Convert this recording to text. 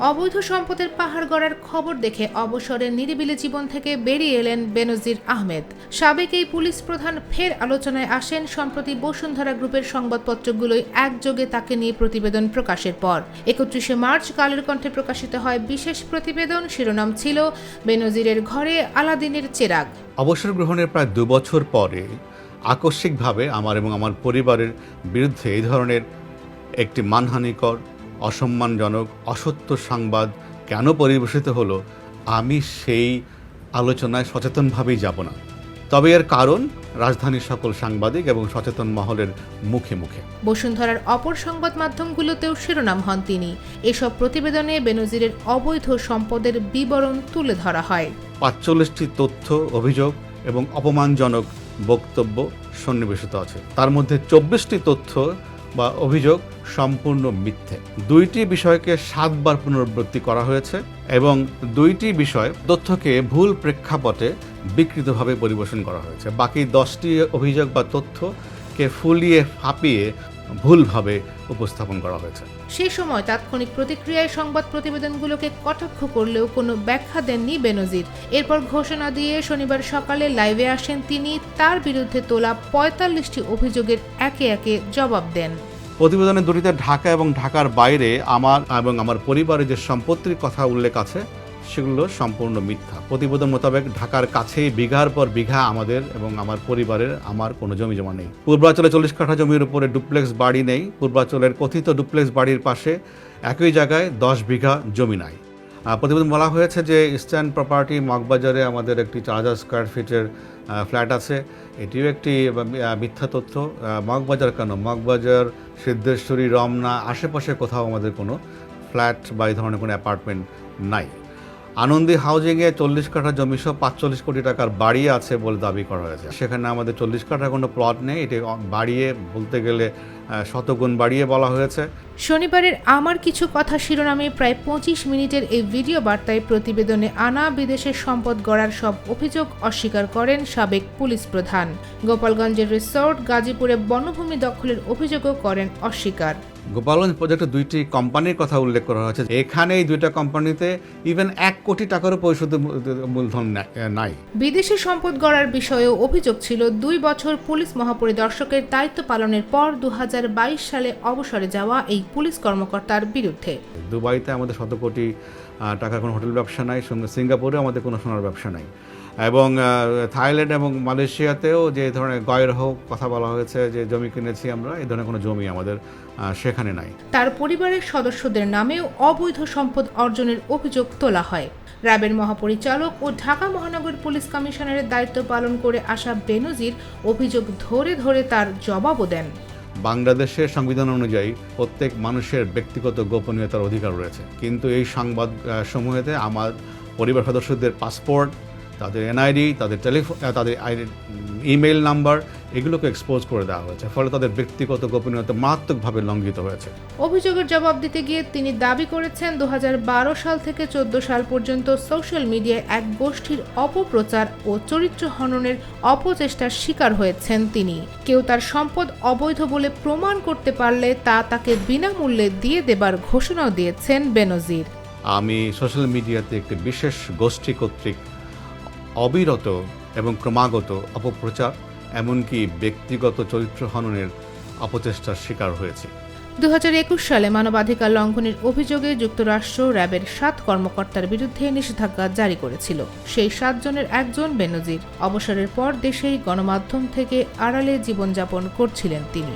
অবৈধ সম্পদের পাহাড় গড়ার খবর দেখে অবসরের নিরিবিলি জীবন থেকে বেরিয়ে এলেন বেনজির আহমেদ। সাবেক এই পুলিশ প্রধান ফের আলোচনায় আসেন সম্প্রতি বসুন্ধরা গ্রুপের সংবাদপত্রগুলোই একযোগে তাকে নিয়ে প্রতিবেদন প্রকাশের পর। একত্রিশে মার্চ কালের কণ্ঠে প্রকাশিত হয় বিশেষ প্রতিবেদন, শিরোনাম ছিল বেনজিরের ঘরে আলাদিনের চেরাগ। অবসর গ্রহণের প্রায় দু বছর পরে আকস্মিকভাবে আমার এবং আমার পরিবারের বিরুদ্ধে এই ধরনের একটি মানহানিকর অসম্মানজনক অসত্য সংবাদ কেন পরিবেশিত হলো আমি সেই আলোচনায় সচেতনভাবেই যাব না। তবে এর কারণ রাজধানীর সকল সাংবাদিক এবং সচেতন মহলের মুখে মুখে। বসুন্ধরার অপর সংবাদ মাধ্যমগুলোতেও শিরোনাম হন তিনি। এসব প্রতিবেদনে বেনজিরের অবৈধ সম্পদের বিবরণ তুলে ধরা হয়। পাঁচচল্লিশটি তথ্য অভিযোগ এবং অপমানজনক বক্তব্য সন্নিবেশিত আছে। তার মধ্যে চব্বিশটি তথ্য বা অভিযোগ সম্পূর্ণ মিথ্যে। দুইটি বিষয়কে সাতবার পুনরাবৃত্তি করা হয়েছে এবং দুইটি বিষয় তথ্যকে ভুল প্রেক্ষাপটে বিকৃতভাবে পরিবেশন করা হয়েছে। বাকি দশটি অভিযোগ বা তথ্যকে ফুলিয়ে ফাঁপিয়ে ভুলভাবে উপস্থাপন করা হয়েছে। সেই সময় তাৎক্ষণিক প্রতিক্রিয়ায় সংবাদ প্রতিবেদনগুলোকে কটাক্ষ করলেও কোনো ব্যাখ্যা দেননি বেনজির। এরপর ঘোষণা দিয়ে শনিবার সকালে লাইভে আসেন তিনি। তার বিরুদ্ধে তোলা পঁয়তাল্লিশটি অভিযোগের একে একে জবাব দেন। প্রতিবেদনে দুটিতে ঢাকা এবং ঢাকার বাইরে আমার এবং আমার পরিবারের যে সম্পত্তির কথা উল্লেখ আছে সেগুলো সম্পূর্ণ মিথ্যা। প্রতিবেদন মোতাবেক ঢাকার কাছেই বিঘার পর বিঘা আমাদের এবং আমার পরিবারের আমার কোনো জমি জমা নেই। পূর্বাঞ্চলে চল্লিশ কাঠা জমির উপরে ডুপ্লেক্স বাড়ি নেই। পূর্বাঞ্চলের কথিত ডুপ্লেক্স বাড়ির পাশে একই জায়গায় দশ বিঘা জমি নাই। প্রতিবেদন বলা হয়েছে যে ইস্টার্ন প্রপার্টি মগবাজারে আমাদের একটি চার হাজার স্কোয়ার ফিটের ফ্ল্যাট আছে। এটিও একটি মিথ্যা তথ্য। মগবাজার কেন? মগবাজার, সিদ্ধেশ্বরী, রমনা আশেপাশে কোথাও আমাদের কোনো ফ্ল্যাট বা এই ধরনের কোনো অ্যাপার্টমেন্ট নাই। আনন্দী হাউজিংয়ে চল্লিশ কাঠা জমি সহ পাঁচচল্লিশ কোটি টাকার বাড়ি আছে বলে দাবি করা হয়েছে। সেখানে আমাদের চল্লিশ কাঠা কোনো প্লট নেই। এটি বাড়িয়ে বলতে গেলে শতগুণ বাড়িয়ে বলা হয়েছে। শনিবারের আমার কিছু কথা শিরোনামে প্রায় পঁচিশ মিনিটের এই ভিডিও বার্তায় প্রতিবেদনে আনা বিদেশের সম্পদ গড়ার সব অভিযোগ অস্বীকার করেন সাবেক পুলিশ প্রধান। গোপালগঞ্জের রিসোর্ট গাজীপুরে বনভূমি দখলের অভিযোগও করেন অস্বীকার। গোপালগঞ্জ প্রজেক্টে দুইটি কোম্পানির কথা উল্লেখ করা হয়েছে। এখানে এই দুইটা কোম্পানিতে ইভেন এক কোটি টাকারও পরিশোধ মূলধন নাই। বিদেশি সম্পদ গড়ার বিষয়েও অভিযোগ ছিল দুই বছর পুলিশ মহাপরিদর্শকের দায়িত্ব পালনের পর দু হাজার বাইশ সালে অবসরে যাওয়া এই পুলিশ কর্মকর্তার বিরুদ্ধে। দুবাইতে আমাদের শত কোটি টাকার কোনো হোটেল ব্যবসা নাই সঙ্গে সিঙ্গাপুরে আমাদের কোনো সোনার ব্যবসা নাই। এবং থাইল্যান্ড এবং মালয়েশিয়াতেও যে ধরনের গয়ের হোক কথা বলা হয়েছে যে জমি কিনেছি আমরা এই ধরনের কোনো জমি আমাদের সেখানে নাই। তার পরিবারের সদস্যদের নামেও অবৈধ সম্পদ অর্জনের অভিযোগ তোলা হয়। র্যাবের মহাপরিচালক ও ঢাকা মহানগর পুলিশ কমিশনারের দায়িত্ব পালন করে আসা বেনজির অভিযোগ ধরে ধরে তার জবাবও দেন। বাংলাদেশের সংবিধান অনুযায়ী প্রত্যেক মানুষের ব্যক্তিগত গোপনীয়তার অধিকার রয়েছে। কিন্তু এই সংবাদ সমূহেতে আমার পরিবার সদস্যদের পাসপোর্ট, তাদের এনআইডি, তাদের টেলিফোন তাদের ইমেল নাম্বার এগুলোকে এক্সপোজ করে দেওয়া হয়েছে ফলে তাদের ব্যক্তিগত গোপনীয়তা মারাত্মকভাবে লঙ্ঘিত হয়েছে। অভিযোগের জবাব দিতে গিয়ে তিনি দাবি করেছেন দু হাজার বারো সাল থেকে চোদ্দ সাল পর্যন্ত সোশ্যাল মিডিয়ায় এক গোষ্ঠীর অপপ্রচার ও চরিত্র হননের অপচেষ্টার শিকার হয়েছেন তিনি। কেউ তার সম্পদ অবৈধ বলে প্রমাণ করতে পারলে তা তাকে বিনামূল্যে দিয়ে দেবার ঘোষণাও দিয়েছেন বেনজির। আমি সোশ্যাল মিডিয়াতে একটি বিশেষ গোষ্ঠী কর্তৃক অবিরত এবং ক্রমাগত অপপ্রচার এমনকি ব্যক্তিগত চরিত্র হননের অপচেষ্টার শিকার হয়েছে। দু হাজার একুশ সালে মানবাধিকার লঙ্ঘনের অভিযোগে যুক্তরাষ্ট্র র্যাবের সাত কর্মকর্তার বিরুদ্ধে নিষেধাজ্ঞা জারি করেছিল। সেই সাতজনের একজন বেনজির। অবসরের পর দেশেই গণমাধ্যম থেকে আড়ালে জীবনযাপন করছিলেন তিনি।